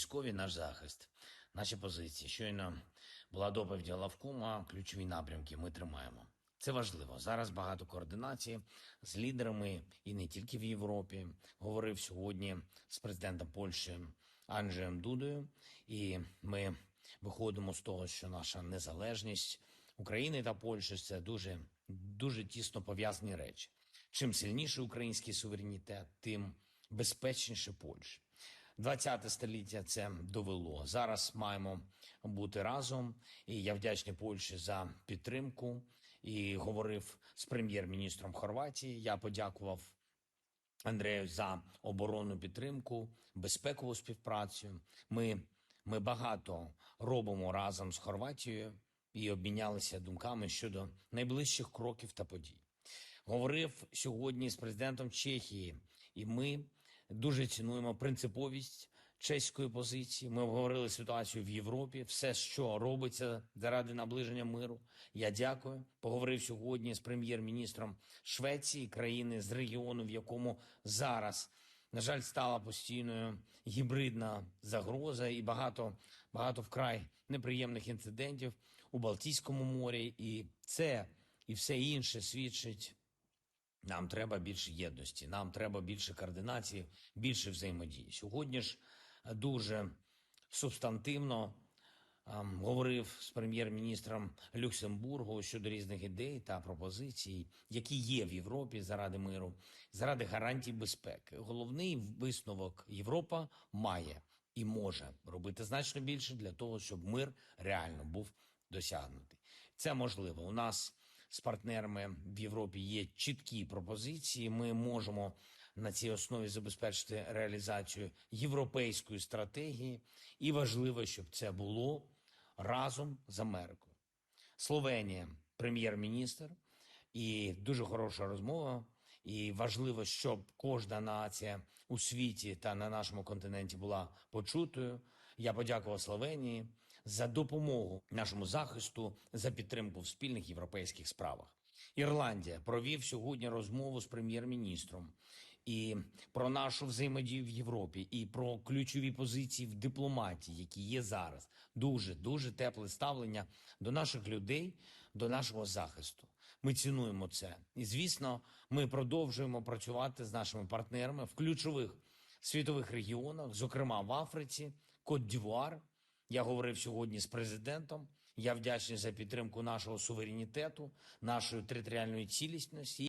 військові, наш захист, наші позиції. Щойно була доповідь Лавкума, ключові напрямки ми тримаємо. Це важливо. Зараз багато координації з лідерами і не тільки в Європі. Говорив сьогодні з президентом Польщі Анджеєм Дудою, і ми виходимо з того, що наша незалежність України та Польщі це дуже, дуже тісно пов'язані речі. Чим сильніший український суверенітет, тим безпечніше Польща. 20 століття це довело. Зараз маємо бути разом. І я вдячний Польщі за підтримку. І говорив з прем'єр-міністром Хорватії. Я подякував Андрею за оборонну підтримку, безпекову співпрацю. Ми, ми багато робимо разом з Хорватією і обмінялися думками щодо найближчих кроків та подій. Говорив сьогодні з президентом Чехії, і ми дуже цінуємо принциповість чеської позиції. Ми обговорили ситуацію в Європі, все, що робиться заради наближення миру. Я дякую. Поговорив сьогодні з прем'єр-міністром Швеції, країни з регіону, в якому зараз. На жаль, стала постійною гібридна загроза і багато, багато вкрай неприємних інцидентів у Балтійському морі. І це і все інше свідчить нам треба більше єдності, нам треба більше координації, більше взаємодії. Сьогодні ж дуже субстантивно ем, говорив з прем'єр-міністром Люксембургу щодо різних ідей та пропозицій, які є в Європі заради миру, заради гарантій безпеки. Головний висновок Європа має і може робити значно більше для того, щоб мир реально був досягнутий. Це можливо. У нас з партнерами в Європі є чіткі пропозиції. Ми можемо на цій основі забезпечити реалізацію європейської стратегії, і важливо, щоб це було разом з Америкою. Словенія, прем'єр-міністр, і дуже хороша розмова. І важливо, щоб кожна нація у світі та на нашому континенті була почутою. Я подякував Словенії за допомогу нашому захисту, за підтримку в спільних європейських справах. Ірландія провів сьогодні розмову з прем'єр-міністром і про нашу взаємодію в Європі, і про ключові позиції в дипломатії, які є зараз. Дуже дуже тепле ставлення до наших людей, до нашого захисту. Ми цінуємо це. І звісно, ми продовжуємо працювати з нашими партнерами в ключових світових регіонах, зокрема в Африці, Кот-Дівуар. Я говорив сьогодні з президентом. Я вдячний за підтримку нашого суверенітету, нашої територіальної цілісності.